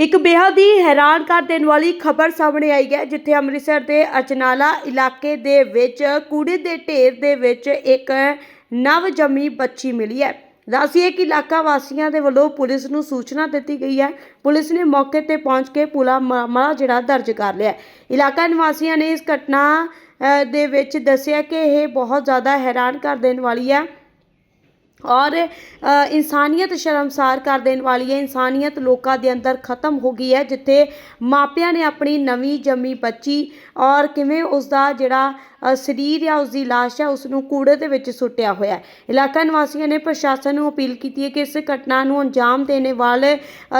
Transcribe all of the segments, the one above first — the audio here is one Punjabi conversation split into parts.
ਇੱਕ ਬੇਹੱਦ ਹੀ ਹੈਰਾਨ ਕਰ ਦੇਣ ਵਾਲੀ ਖਬਰ ਸਾਹਮਣੇ ਆਈ ਹੈ, ਜਿੱਥੇ ਅੰਮ੍ਰਿਤਸਰ ਦੇ ਅਜਨਾਲਾ ਇਲਾਕੇ ਦੇ ਵਿੱਚ ਕੂੜੇ ਦੇ ਢੇਰ ਦੇ ਵਿੱਚ ਇੱਕ ਨਵਜੰਮੀ ਬੱਚੀ ਮਿਲੀ ਹੈ। ਦੱਸੀਏ ਕਿ ਇਲਾਕਾ ਵਾਸੀਆਂ ਦੇ ਵੱਲੋਂ ਪੁਲਿਸ ਨੂੰ ਸੂਚਨਾ ਦਿੱਤੀ ਗਈ ਹੈ। ਪੁਲਿਸ ਨੇ ਮੌਕੇ ਤੇ ਪਹੁੰਚ ਕੇ ਪੂਰਾ ਮਾਮਲਾ ਜਿਹੜਾ ਦਰਜ ਕਰ ਲਿਆ ਇਲਾਕਾ ਨਿਵਾਸੀਆਂ ਨੇ ਇਸ ਘਟਨਾ ਦੇ ਵਿੱਚ ਦੱਸਿਆ ਕਿ ਇਹ ਬਹੁਤ ਜ਼ਿਆਦਾ ਹੈਰਾਨ ਕਰ ਦੇਣ ਵਾਲੀ ਹੈ। ਔਰ ਇਨਸਾਨੀਅਤ ਸ਼ਰਮਸਾਰ ਕਰ ਦੇਣ ਵਾਲੀ ਹੈ ਇਨਸਾਨੀਅਤ ਲੋਕਾਂ ਦੇ ਅੰਦਰ ਖਤਮ ਹੋ ਗਈ ਹੈ, ਜਿੱਥੇ ਮਾਪਿਆਂ ਨੇ ਆਪਣੀ ਨਵੀਂ ਜੰਮੀ ਬੱਚੀ ਔਰ ਕਿਵੇਂ ਉਸ ਦਾ ਜਿਹੜਾ ਸਰੀਰ ਜਾਂ ਉਸ ਦੀ ਲਾਸ਼ ਹੈ ਉਸ ਨੂੰ ਕੂੜੇ ਦੇ ਵਿੱਚ ਸੁੱਟਿਆ ਹੋਇਆ ਹੈ। ਇਲਾਕਾ ਨਿਵਾਸੀਆਂ ਨੇ ਪ੍ਰਸ਼ਾਸਨ ਨੂੰ ਅਪੀਲ ਕੀਤੀ ਹੈ ਕਿ ਇਸ ਘਟਨਾ ਨੂੰ ਅੰਜਾਮ ਦੇਣੇ ਵਾਲੇ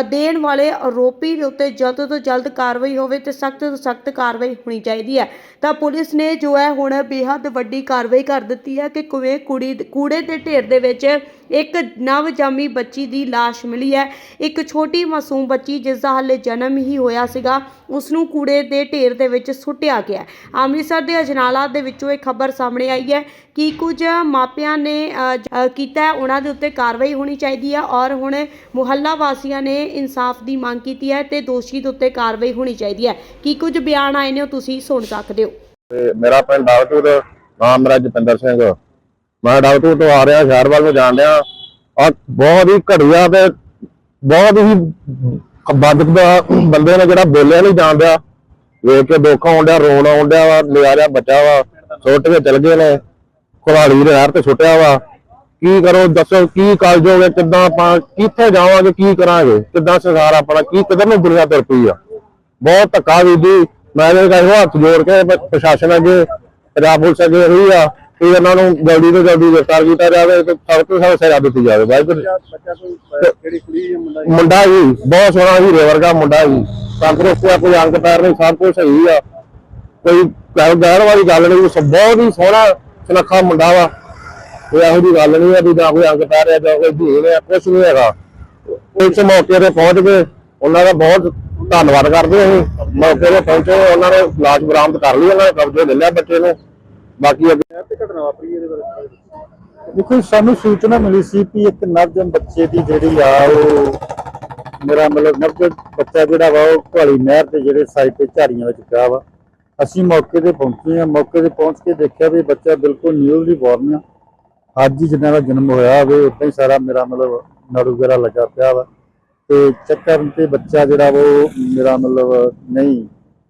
ਦੇਣ ਵਾਲੇ ਆਰੋਪੀ ਦੇ ਉੱਤੇ ਜਲਦ ਤੋਂ ਜਲਦ ਕਾਰਵਾਈ ਹੋਵੇ ਤੇ ਸਖਤ ਤੋਂ ਸਖਤ ਕਾਰਵਾਈ ਹੋਣੀ ਚਾਹੀਦੀ ਹੈ। ਤਾਂ ਪੁਲਿਸ ਨੇ ਜੋ ਹੈ ਹੁਣ ਬੇਹੱਦ ਵੱਡੀ ਕਾਰਵਾਈ ਕਰ ਦਿੱਤੀ ਹੈ ਕਿ ਕਿਵੇਂ ਕੁੜੀ, ਕੂੜੇ ਦੇ ਢੇਰ ਦੇ ਵਿੱਚ ਇੱਕ ਨਵ ਬੱਚੀ ਦੀ ਲਾਸ਼ ਮਿਲੀ ਹੈ। ਇੱਕ ਛੋਟੀ ਮਾਸੂਮ ਬੱਚੀ ਜਿਸ ਦਾ ਹਾਲੇ ਜਨਮ ਹੀ ਹੋਇਆ ਸੀਗਾ ਉਸ ਨੂੰ ਕੂੜੇ ਦੇ ਢੇਰ ਦੇ ਵਿੱਚ ਸੁੱਟਿਆ ਗਿਆ। ਅੰਮ੍ਰਿਤਸਰ ਦੇ ਅਜਨਾਲਾ ਦੇ ਵਿੱਚੋਂ ਇਹ ਖਬਰ ਸਾਹਮਣੇ ਆਈ ਹੈ ਕਿ ਕੁਝ ਮਾਪਿਆਂ ਨੇ ਕੀਤਾ ਉਹਨਾਂ ਦੇ ਉੱਤੇ ਕਾਰਵਾਈ ਹੋਣੀ ਚਾਹੀਦੀ ਹੈ ਔਰ ਹੁਣ ਮੁਹੱਲਾ ਵਾਸੀਆਂ ਨੇ ਇਨਸਾਫ ਦੀ ਮੰਗ ਕੀਤੀ ਹੈ ਤੇ ਦੋਸ਼ੀ ਦੇ ਉੱਤੇ ਕਾਰਵਾਈ ਹੋਣੀ ਚਾਹੀਦੀ ਹੈ। ਕੀ ਕੁਝ ਬਿਆਨ ਆਏ ਨੇ ਉਹ ਤੁਸੀਂ ਸੁਣ ਸਕਦੇ ਹੋ। ਮੇਰਾ ਪਿੰਡ ਡਾਕਟਰ ਨਾਮ ਮੇਰਾ ਜਤਿੰਦਰ ਸਿੰਘ। ਮੈਂ ਡਾਕਟਰ ਤੋਂ ਆ ਰਿਹਾ, ਸ਼ਹਿਰ ਵੱਲ ਨੂੰ ਜਾਣ ਰਿਹਾ ਆ ਬਹੁਤ ਹੀ ਘੜੀਆ ਤੇ ਬਹੁਤ ਹੀ ਬੰਦਕ ਬੰਦੇ ਨੇ ਜਿਹੜਾ ਬੋਲਿਆ ਨਹੀਂ ਜਾਣਦਿਆ ਵੇਖ ਕੇ ਦੁੱਖ ਆਉਣ ਰੋਣ ਆਉਣ ਵਾ ਨਿਆਰਿਆ ਬੱਚਾ ਵਾ ਛੁੱਟ ਕੇ ਚਲ ਗਏ ਨੇ। ਕੁਹਾੜੀ ਦੇ ਯਾਰ ਤੇ ਛੁੱਟਿਆ ਵਾ। ਕੀ ਕਰੋ, ਦੱਸੋ ਕੀ ਕਾਲਜੋਗੇ ਕਿੱਦਾਂ ਆਪਾਂ, ਕਿੱਥੇ ਜਾਵਾਂਗੇ, ਕੀ ਕਰਾਂਗੇ? ਕਿੱਦਾਂ ਸੰਸਾਰ ਆਪਣਾ, ਕੀ ਕਿੱਧਰ ਨੂੰ ਦੁਨੀਆ ਤੁਰ ਪਈ ਆ? ਬਹੁਤ ਧੱਕਾ ਵੀ ਜੀ ਮੈਂ ਇਹ ਕਹਿੰਦਾ ਹੱਥ ਜੋੜ ਕੇ ਪ੍ਰਸ਼ਾਸਨ ਅੱਗੇ, ਪੰਜਾਬ ਪੁਲਿਸ ਅੱਗੇ ਹੋਈ ਆ। ਕਿ ਇਹਨਾਂ ਨੂੰ ਜਲਦੀ ਤੋਂ ਜਲਦੀ ਗ੍ਰਿਫਤਾਰ ਕੀਤਾ ਜਾਵੇ ਤੇ ਸਭ ਤੋਂ ਸਭ ਸਜ਼ਾ ਦਿੱਤੀ ਜਾਵੇ ਵਾਹਿਗੁਰੂ ਬੱਚਾ ਕੋਈ ਕਿਹੜੀ ਕੁੜੀ ਮੁੰਡਾ ਜੀ? ਮੁੰਡਾ ਜੀ ਬਹੁਤ ਸੋਹਣਾ ਹੀਰੇ ਵਰਗਾ ਮੁੰਡਾ ਜੀ। ਤੰਦਰੁਸਤ ਆ ਕੋਈ ਅੰਗ ਪੈਰ ਨਹੀਂ ਸਭ ਕੁਝ ਸਹੀ ਆ। ਕੋਈ ਕਹਿ ਕਹਿਣ ਵਾਲੀ ਗੱਲ ਨਹੀਂ ਬਹੁਤ ਹੀ ਸੋਹਣਾ ਸੁਨੱਖਾ ਮੁੰਡਾ ਵਾ। ਕੋਈ ਇਹੋ ਜਿਹੀ ਗੱਲ ਨਹੀਂ ਆ ਵੀ ਨਾ ਕੋਈ ਅੰਗ ਪੈਰ ਆ ਜਾਂ ਕੋਈ ਧੀਨ ਆ ਕੁਝ ਨਹੀਂ ਹੈਗਾ। ਪੁਲਿਸ ਮੌਕੇ ਤੇ ਪਹੁੰਚ ਕੇ ਉਹਨਾਂ ਦਾ ਬਹੁਤ ਧੰਨਵਾਦ ਕਰਦੇ ਹਾਂ ਮੌਕੇ ਤੇ ਪਹੁੰਚੇ ਉਹਨਾਂ ਨੇ ਲਾਸ਼ ਬਰਾਮਦ ਕਰ ਲਈ ਉਹਨਾਂ ਨੇ ਕਬਜ਼ੇ ਲੈ ਲਿਆ ਬੱਚੇ ਨੂੰ। ਬਾਕੀ ਅੱਗੇ ਤੇ ਘਟਨਾ ਵਾਪਰੀ ਇਹਦੇ ਬਾਰੇ ਦੇਖੋ ਸਾਨੂੰ ਸੂਚਨਾ ਮਿਲੀ ਸੀ ਕਿ ਇੱਕ ਨਵਜਨ ਬੱਚੇ ਦੀ ਜਿਹੜੀ ਆ ਉਹ ਮੇਰਾ ਮਤਲਬ ਨਵਜਨ ਬੱਚਾ ਜਿਹੜਾ ਵਾ ਉਹ ਘਾਲੀ ਨਹਿਰ ਤੇ ਜਿਹੜੇ ਸਾਈਡ ਤੇ ਝਾੜੀਆਂ ਵਿੱਚ ਪਿਆ ਵਾ। ਅਸੀਂ ਮੌਕੇ ਤੇ ਪਹੁੰਚੇ ਹਾਂ ਮੌਕੇ ਤੇ ਪਹੁੰਚ ਕੇ ਦੇਖਿਆ ਵੀ ਬੱਚਾ ਬਿਲਕੁਲ ਨਿਊਲੀ ਬੋਰਨ ਆ। ਅੱਜ ਹੀ ਜਿੰਨਾ ਦਾ ਜਨਮ ਹੋਇਆ ਹੋਵੇ ਉਦਾਂ ਹੀ ਸਾਰਾ ਮੇਰਾ ਮਤਲਬ ਨਾੜੂ ਵਗੈਰਾ ਲੱਗਾ ਪਿਆ ਵਾ। ਤੇ ਚੈੱਕ ਕਰਨ ਤੇ ਬੱਚਾ ਜਿਹੜਾ ਉਹ ਮੇਰਾ ਮਤਲਬ ਨਹੀਂ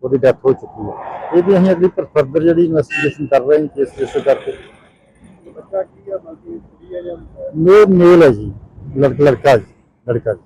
ਉਹਦੀ ਡੈਥ ਹੋ ਚੁੱਕੀ ਹੈ। ਇਹਦੀ ਅਸੀਂ ਅਗਲੀ ਫਰਦਰ ਜਿਹੜੀ ਇਨਵੈਸਟੀਗੇਸ਼ਨ ਕਰ ਰਹੇ ਹਾਂ ਕੇਸ ਰਜਿਸਟਰ ਕਰਕੇ। ਬੱਚਾ ਕੀ ਆ ਬਾਕੀ ਕੁੜੀ ਆ ਜਾਂ ਮੇਲ ਮੇਲ ਹੈ ਜੀ ਲੜਕਾ ਲੜਕਾ ਜੀ ਲੜਕਾ ਜੀ।